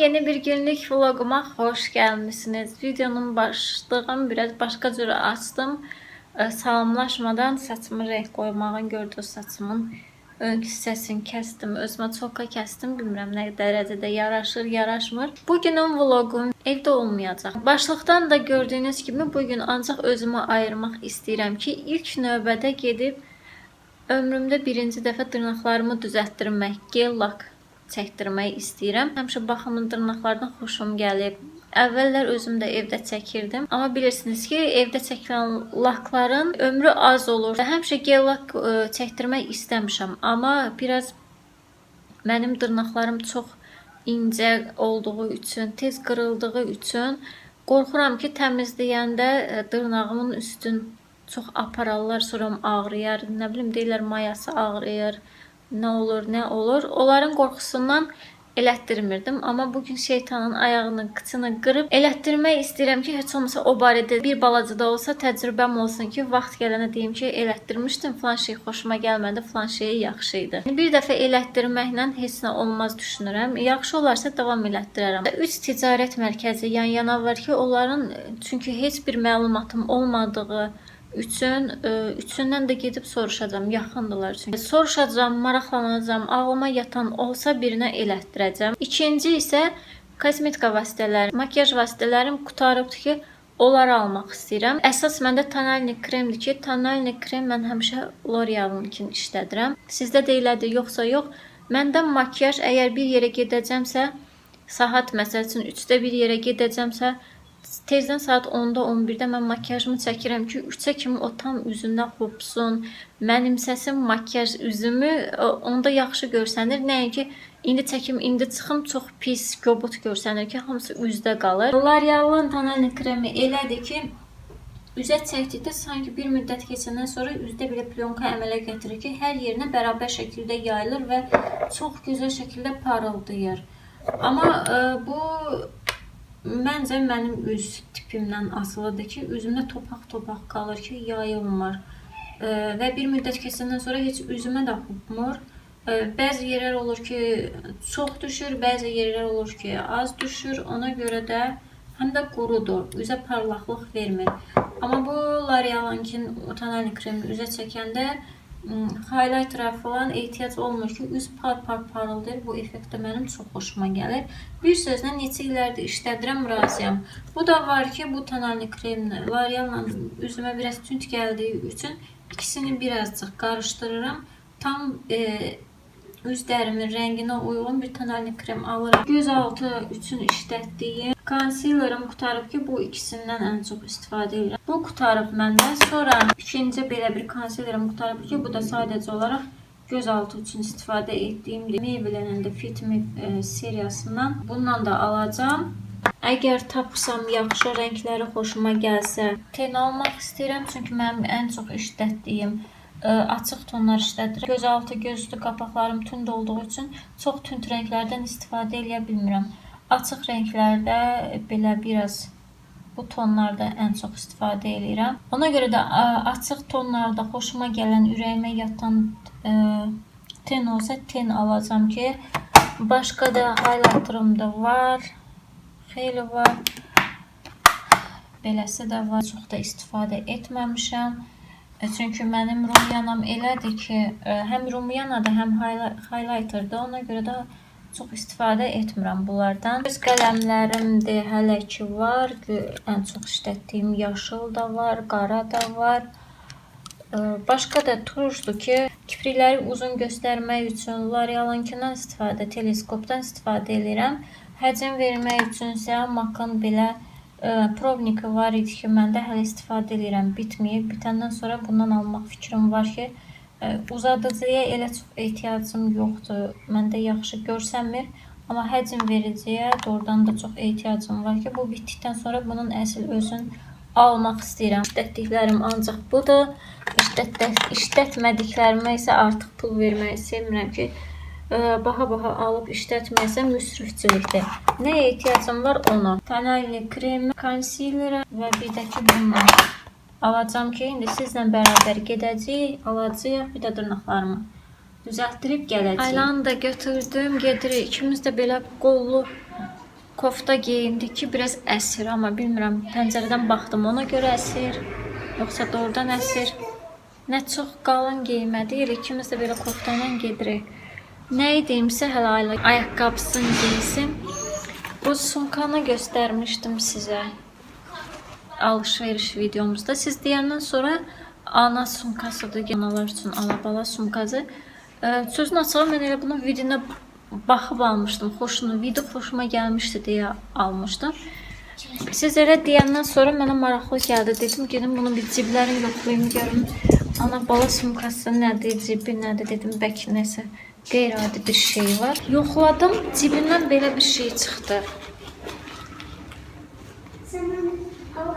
yeni bir günlük vloguma hoş gelmişsiniz. Videonun başlığını biraz başka cür açtım. Ee, Salamlaşmadan saçımı renk koymağın gördüğü saçımın ön hissəsini kəsdim, özümə çoka kəsdim. Bilmirəm nə dərəcədə yaraşır, yaraşmır. Bugünün vloqum evdə olmayacaq. Başlıqdan da gördüyünüz kimi bu gün ancaq özümü ayırmaq istəyirəm ki, ilk növbədə gedib ömrümdə birinci dəfə dırnaqlarımı düzəltdirmək, gel lak çəkdirmək istəyirəm. Həmişə baxımlı dırnaqlardan xoşum gəlib. Əvvəllər özüm də evdə çəkirdim, amma bilirsiniz ki, evdə çəkilən lakların ömrü az olur. Həmişə gel lak ə, çəkdirmək istəmişəm, amma biraz mənim dırnaqlarım çox incə olduğu üçün, tez qırıldığı üçün qorxuram ki, təmizləyəndə ə, dırnağımın üstün çox apararlar, sonra ağrıyar, nə bilim deyirlər mayası ağrıyır, nə olur, nə olur. Onların qorxusundan elətdirmirdim, amma bu gün şeytanın ayağını, qıçını qırıb elətdirmək istəyirəm ki, heç olmasa o barədə bir balaca da olsa təcrübəm olsun ki, vaxt gələnə deyim ki, elətdirmişdim, falan şey xoşuma gəlmədi, falan şey yaxşı idi. Bir dəfə elətdirməklə heç nə olmaz düşünürəm. Yaxşı olarsa davam elətdirərəm. 3 ticarət mərkəzi yan-yana var ki, onların çünki heç bir məlumatım olmadığı üçün e, üçündən də gedib soruşacağam, yaxındılar çünki. Soruşacağam, maraqlanacağam, ağlıma yatan olsa birinə elətdirəcəm. İkinci isə kosmetika vasitələri, makiyaj vasitələrim qutarıbdı ki, onları almaq istəyirəm. Əsas məndə tonalni kremdir ki, tonalni krem mən həmişə L'Oreal-ınkini işlədirəm. Sizdə də elədir, yoxsa yox. Məndə makiyaj əgər bir yerə gedəcəmsə, saat məsəl üçün 3-də bir yerə gedəcəmsə, tezdən saat 10-da 11-də mən makiyajımı çəkirəm ki, 3-ə kimi o tam üzümdən xopsun. Mənim səsim makiyaj üzümü onda yaxşı görsənir. Nəinki indi çəkim, indi çıxım çox pis, kobud görsənir ki, hamısı üzdə qalır. L'Oreal-ın tonalni kremi elədir ki, üzə çəkdikdə sanki bir müddət keçəndən sonra üzdə belə plyonka əmələ gətirir ki, hər yerinə bərabər şəkildə yayılır və çox gözəl şəkildə parıldayır. Amma ə, bu Məncə mənim üz tipimdən asılıdır ki, üzümdə topaq-topaq qalır ki, yayılmır. E, və bir müddət keçəndən sonra heç üzümə də hopmur. E, bəzi yerlər olur ki, çox düşür, bəzi yerlər olur ki, az düşür. Ona görə də həm də qurudur. Üzə parlaqlıq vermir. Amma bu L'Oreal-ın tonal kremini üzə çəkəndə highlighter'a falan ehtiyac olmur ki, üz par-par parıldayır. Bu effekt də mənim çox xoşuma gəlir. Bir sözlə neçə illərdir işlədirəm, razıyam. Bu da var ki, bu tonalni kremlə L'Oreal-la üzümə biraz tünd gəldiyi üçün ikisini birazcık qarışdırıram. Tam e, üz dərimin rənginə uyğun bir tonalni krem alıram. Göz altı üçün işlətdiyim Concealer'ım qutarıb ki, bu ikisindən ən çox istifadə edirəm. Bu qutarıb məndən. Sonra ikinci belə bir concealer'ım qutarıb ki, bu da sadəcə olaraq göz altı üçün istifadə etdiyimdir. Maybelline'in də Fit Me e, seriyasından bundan da alacağım. Əgər tapsam yaxşı rəngləri xoşuma gəlsə, ten almaq istəyirəm çünki mənim ən çox işlətdiyim ə, açıq tonlar işlədirəm. Göz altı, göz üstü qapaqlarım tünd olduğu üçün çox tünd rənglərdən istifadə edə bilmirəm. Açıq rənglərdə belə biraz bu tonlarda ən çox istifadə edirəm. Ona görə də açıq tonlarda xoşuma gələn, ürəyimə yatan ten olsa ten alacağam ki, başqa da highlighterım da var. Xeyli var. Beləsi də var. Çox da istifadə etməmişəm. E, Çünki mənim rumyanam elədir ki, ə, həm rumyanadır, həm highli- highlighterdır. Ona görə də çox istifadə etmirəm bunlardan. Göz qələmlərimdir, hələ ki var. Ən çox işlətdiyim yaşıl da var, qara da var. Ee, Başqa da turşdur ki, kiprikləri uzun göstərmək üçün L'Oreal-ınkindən istifadə, teleskopdan istifadə edirəm. Həcm vermək üçün isə Makın belə e, provniki var idi ki, mən də hələ istifadə edirəm. Bitməyib. Bitəndən sonra bundan almaq fikrim var ki, e, uzadıcıya elə çox ehtiyacım yoxdur. Məndə yaxşı görsənmir. Amma həcm vericiyə doğrudan da çox ehtiyacım var ki, bu bitdikdən sonra bunun əsl özün almaq istəyirəm. İşlətdiklərim ancaq budur. İşlətdə, işlətmədiklərimə isə artıq pul verməyi sevmirəm ki, baha-baha alıb işlətməyəsəm müsrifçilikdir. Nəyə ehtiyacım var ona? Tonalni krem, concealer və bir də ki bunlar. Alacağım ki, indi sizlə bərabər gedəcəyik, alacağıq bir də dırnaqlarımı düzəltdirib gələcəyik. Aylanı da götürdüm, gedirik. İkimiz də belə qollu kofta geyindik ki, biraz əsir, amma bilmirəm, pəncərədən baxdım, ona görə əsir, yoxsa doğrudan əsir. Nə çox qalın geyinmədik, ikimiz də belə kofta ilə gedirik. Nə idimsə hələ Ayla ayaqqabısını geysin. Bu sumkanı göstərmişdim sizə alış-veriş videomuzda. Siz deyəndən sonra ana sumkasıdır, analar üçün alabala sumkası. Ee, sözün açığı mən elə bunun videona baxıb almışdım. Xoşunu, video xoşuma gəlmişdi deyə almışdım. Siz elə deyəndən sonra mənə maraqlı gəldi. Dedim gedim bunun bir ciblərini yoxlayım görüm. Ana bala sumkası nədir, cibi nədir dedim. Bəlkə nəsə qeyri-adi bir şey var. Yoxladım, cibindən belə bir şey çıxdı.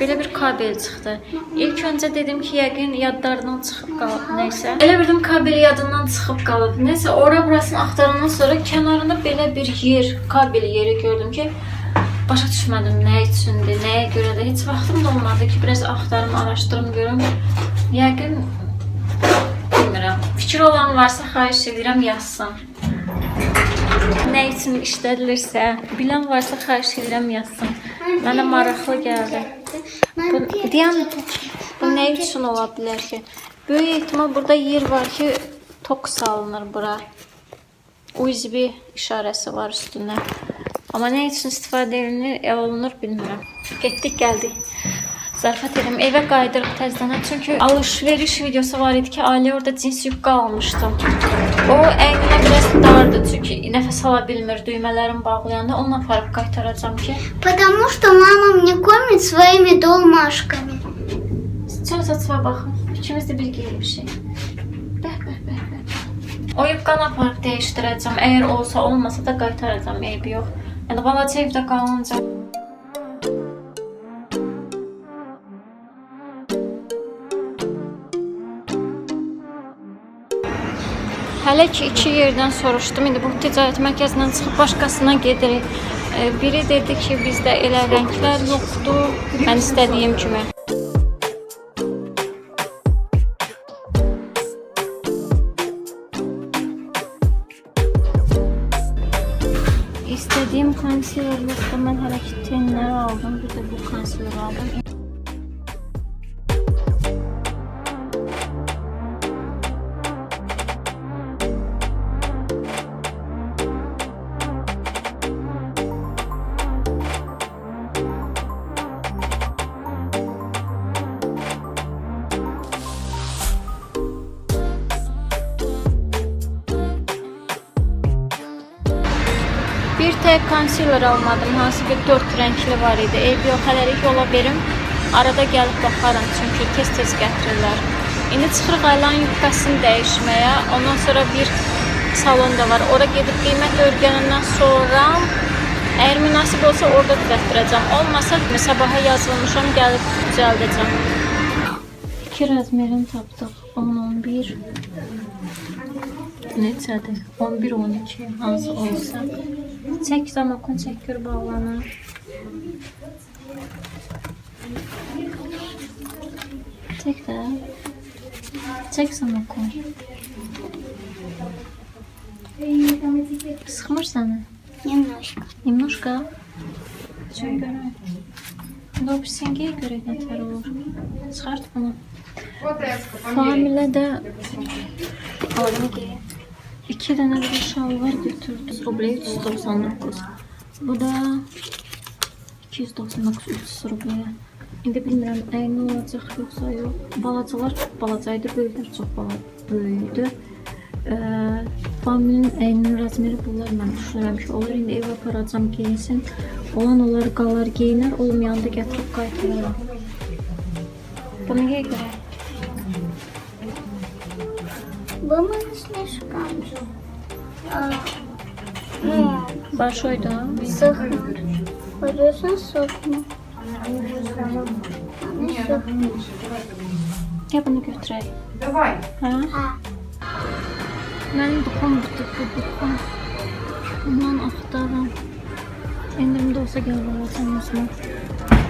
Belə bir kabel çıxdı. İlk öncə dedim ki, yəqin yadlarından çıxıb qalıb, nəysə. Elə bildim kabel yadından çıxıb qalıb. Nəysə, ora burasını axtarandan sonra kənarında belə bir yer, kabel yeri gördüm ki, başa düşmədim nə üçündür, nəyə görə də heç vaxtım da olmadı ki, biraz axtarım, araşdırım görüm. Yəqin. Fikir olan varsa xahiş edirəm yazsın. Nə üçün işlədilirsə, bilən varsa xahiş edirəm yazsın. Mənə maraqlı gəldi. Bu, deyən bu nə üçün ola bilər ki? Böyük ehtimal burada yer var ki, tok salınır bura. USB işarəsi var üstünə. Amma nə üçün istifadə edilir, olunur bilmirəm. Getdik, gəldik. Zarafat edim. Evə qayıdırıq təzədən. Çünki alış-veriş videosu var idi ki, ailə orada cins yubka almışdım. O əyninə biraz dardı. Çünki nəfəs ala bilmir düymələrin bağlayanda. Onu aparıb qaytaracağam ki, Потому что мама мне кормит своими долмашками. Çox saçma baxın. İkimiz də bir geyinmişik. Bəh, bəh, bəh, bəh. O yubqanı aparıb dəyişdirəcəm. Əgər olsa, olmasa da qaytaracağam. Eybi yox. Yəni balaca evdə qalınca Hələ ki iki yerdən soruşdum. İndi bu ticarət mərkəzindən çıxıb başqasına gedirik. E, Biri dedi ki, bizdə elə rənglər yoxdur. Mən istədiyim kimi. İstədiyim konsiler yoxdur. Mən hələ ki tenlər aldım. Bir də bu konsiler aldım. Tek concealer almadım. Hansı bir dört renkli var idi. Eybi yox, hələlik yola verim. Arada gəlib baxaram çünki tez-tez gətirirlər. İndi çıxırıq aylanın yubkasını dəyişməyə. Ondan sonra bir salon da var. Ora gedib qiymət öyrənəndən sonra əgər münasib olsa orada düzəltdirəcəm. Olmasa sabaha yazılmışam, gəlib düzəldəcəm. İki razmerini tapdıq. 10, 11, Neçədir? 11, 12 hansı olsa. Çək zamakon çək gör bağlanır. Çək də. Çək zamakon. Sıxmır səni? Немножко. Немножко. Çək görək. İndi o pisəngiyə görə nətər olur. Çıxart bunu. Familədə aldım ki iki dənə bir şalvar götürdüm. Rublə 399. Bu da 299 300 rubləyə. İndi bilmirəm əyni olacaq yoxsa yox. Balacalar çox balacaydı, böyüklər çox bala böyüydü. Ee, familin əyninin razmeri bunlar mən düşünürəm ki, olur. İndi evə aparacam geyinsin. Olan olar qalar geyinər, olmayanda gətirib qaytararam. Bunu görə? Мама слишком. А, ну, Большой, да? сохнет. Хорошо сохнет. Она сохнет. Gəl bunu götürək. Давай. Hə? А, Mənim duxum bitib bu duxum. Bundan axtarım. Endirimdə olsa gəl alacam özümə.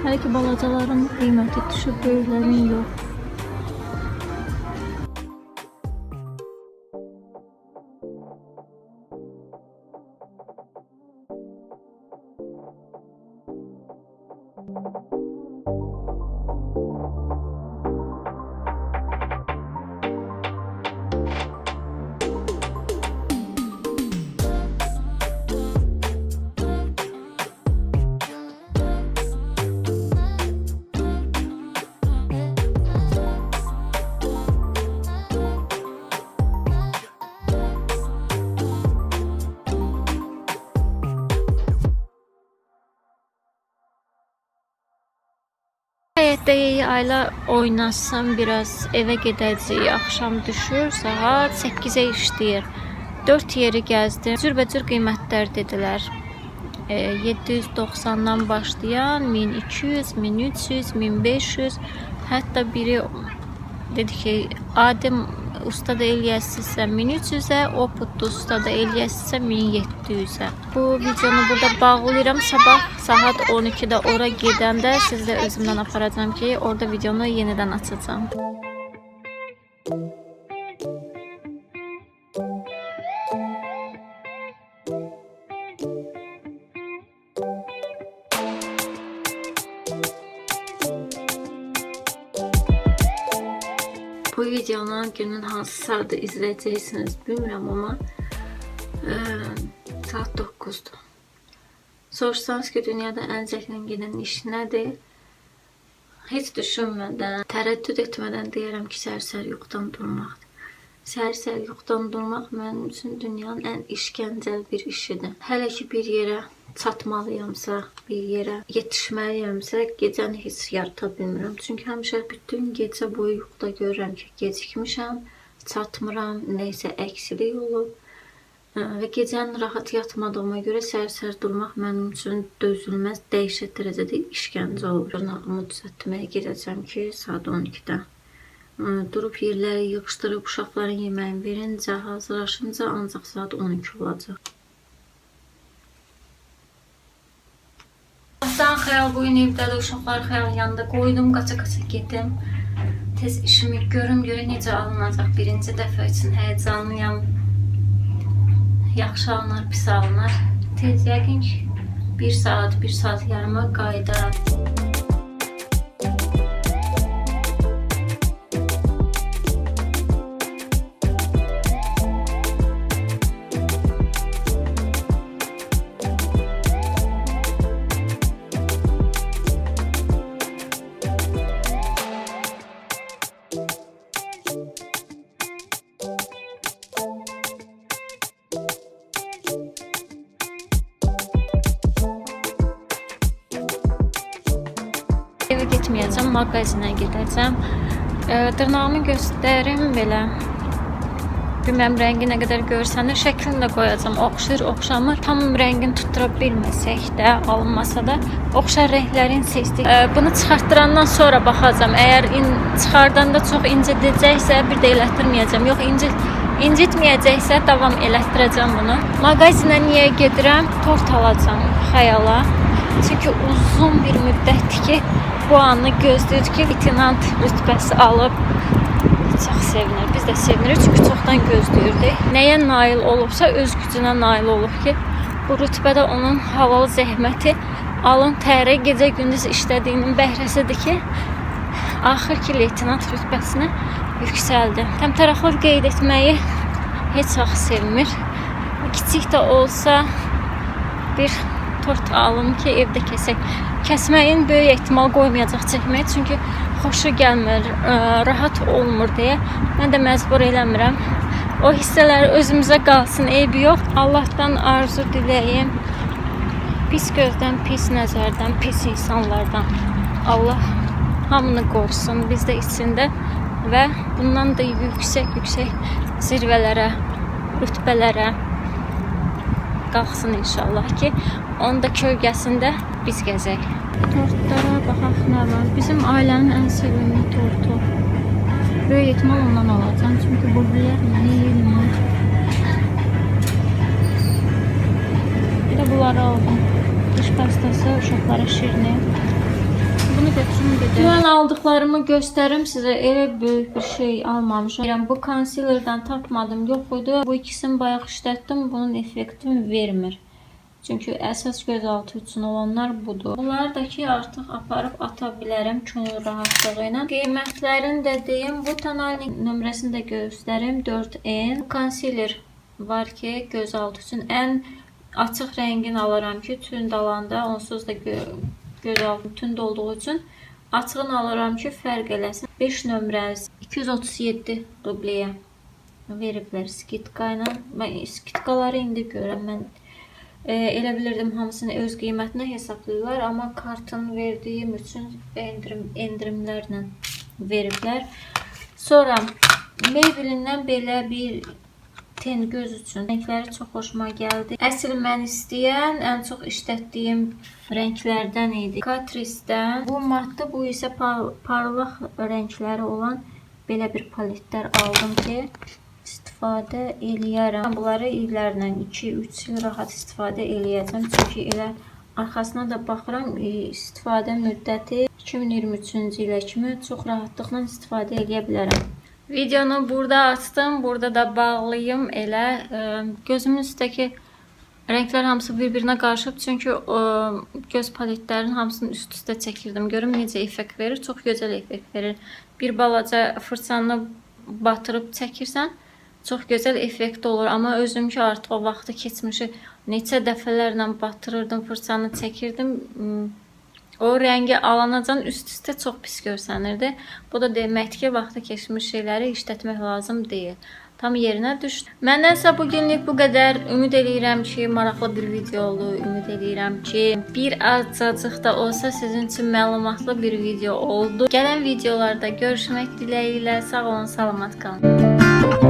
Hələ ki balacaların qiyməti düşüb, böyüklərin yox. Həyətdə Ayla oynasam biraz evə gedəcəyik. Axşam düşür, saat 8-ə işləyir. 4 yeri gəzdim. Cürbəcür qiymətlər dedilər. E, 790-dan başlayan 1200, 1300, 1500, hətta biri dedi ki, Adem ustada eləyəsizsə 1300-ə, Oput ustada eləyəsizsə 1700-ə. Bu videonu burada bağlayıram. Sabah saat 12-də ora gedəndə sizi də özümdən aparacağam ki, orada videonu yenidən açacağam. Bu videonu günün hansı saatda izləyəcəksiniz bilmirəm amma e, saat 9-dur. Soruşsanız ki, dünyada çətin gedən iş nədir? Heç düşünmədən, tərəddüd etmədən deyərəm ki, sərsər yuxudan durmaqdır. Sərsər yuxudan durmaq mənim üçün dünyanın ən işgəncəl bir işidir. Hələ ki bir yerə çatmalıyamsa, bir yerə yetişməliyəmsə, gecəni heç yarata bilmirəm. Çünki həmişə bütün gecə boyu yuxuda görürəm ki, gecikmişəm, çatmıram, nəyisə əksilik olub. Və gecəni rahat yatmadığıma görə səhər-səhər durmaq mənim üçün dözülməz, dəhşət dərəcədə işgəncə olur. Dırnağımı düzəltməyə gedəcəm ki, saat 12-də. Ə, Durub yerləri yığışdırıb uşaqların yeməyini verincə, hazırlaşınca ancaq saat 12 olacaq. Xəyal gün evdədir, uşaqlar xəyal yanında qoydum, qaça-qaça getdim. Tez işimi görüm, görüm necə alınacaq. Birinci dəfə üçün həyəcanlıyam. Yaxşı alınar, pis alınar. Tez yəqin ki 1 saat, 1 saat yarıma qayıdaram. Mağazinə gedəcəm. E, dırnağımı göstərim belə. Bilməm rəngi nə qədər görsənir, şəklini də qoyacağam. Oxşur, oxşamır. Tam rəngini tuttura bilməsək də, alınmasa da oxşar rənglərin seçdik. E, bunu çıxartdırandan sonra baxacağam. Əgər in, çıxardanda çox incədəcəksə, bir də elətdirməyəcəm. Yox, incit incitməyəcəksə davam elətdirəcəm bunu. Mağazinə niyə gedirəm? Tort alacağam xəyala. Çünki uzun bir müddətdir ki, bu anı gözləyir ki, leytenant rütbəsi alıb çox sevinir. Biz də sevinirik çünki çoxdan gözləyirdik. Nəyə nail olubsa öz gücünə nail olub ki, bu rütbədə onun havalı zəhməti, alın təri gecə gündüz işlədiyinin bəhrəsidir ki, axır ki leytenant rütbəsinə yüksəldi. Təmtəraqlı qeyd etməyi heç vaxt sevmir. Kiçik də olsa bir tort ki, evdə kəsək. Kəsməyin böyük ehtimal qoymayacaq çəkməyə, çünki xoşu gəlmir, ə, rahat olmur deyə mən də məcbur eləmirəm. O hissələr özümüzə qalsın, eybi yox. Allahdan arzu diləyim. Pis gözdən, pis nəzərdən, pis insanlardan Allah hamını qorusun biz də içində və bundan da yüksək-yüksək zirvələrə, rütbələrə qalxsın inşallah ki, onun da kölgəsində biz gəzək. Tortlara baxaq nə var. Bizim ailənin ən sevimli tortu. Böyük ehtimal ondan alacağam çünki bu bilir yeyilmir. Bir də bunları aldım. Diş pastası, uşaqlara şirini. Bunu götürüm gedək. Mən aldıqlarımı göstərim sizə. Elə bir şey almamışam. Deyirəm, bu concealer'dan tapmadım, yox idi. Bu ikisini bayaq işlətdim, bunun effektini vermir. Çünki əsas gözaltı üçün olanlar budur. Bunları da ki artıq aparıb ata bilərəm könül rahatlığı ilə. Qiymətlərini deyim. Bu tonalnik nömrəsini də göstərim. 4N. Concealer var ki, gözaltı üçün ən açıq rəngini alıram ki, tünd alanda onsuz da gözaltı tünd olduğu üçün açığını alıram ki, fərq eləsin. 5 nömrəsi 237 rubləyə veriblər skitka ilə. Mən skitkaları indi görürəm. Mən e, elə bilirdim hamısını öz qiymətinə hesablayırlar, amma kartın verdiyim üçün endirim endirimlərlə veriblər. Sonra Maybelline-dən belə bir ten göz üçün rəngləri çox xoşuma gəldi. Əsl mən istəyən ən çox işlətdiyim rənglərdən idi. Catrice-dən bu matdı, bu isə par parlaq rəngləri olan belə bir paletlər aldım ki, istifadə eləyərəm. Bunları illərlə 2-3 il rahat istifadə eləyəcəm. Çünki elə arxasına da baxıram, e, istifadə müddəti 2023-cü ilə kimi çox rahatlıqla istifadə eləyə bilərəm. Videonu burada açdım. Burada da bağlayım elə. E, gözümün üstdəki Renklər hamısı bir-birinə qarışıb çünki ə, göz paletlərinin hamısını üst-üstə çəkirdim. Görüm necə effekt verir. Çox gözəl effekt verir. Bir balaca fırçanı batırıb çəkirsən, çox gözəl effekt olur. Amma özüm ki artıq o vaxtı keçmişi neçə dəfələrlə batırırdım, fırçanı çəkirdim. O rəngi alanacan üst-üstə çox pis görsənirdi. Bu da deməkdir ki, vaxtı keçmiş şeyləri işlətmək lazım deyil. Tam yerinə düşdü. Məndənsə bu günlük bu qədər. Ümid eləyirəm ki, maraqlı bir video oldu. Ümid eləyirəm ki, bir azacıq da olsa sizin üçün məlumatlı bir video oldu. Gələn videolarda görüşmək diləyi ilə sağ olun, salamat qalın.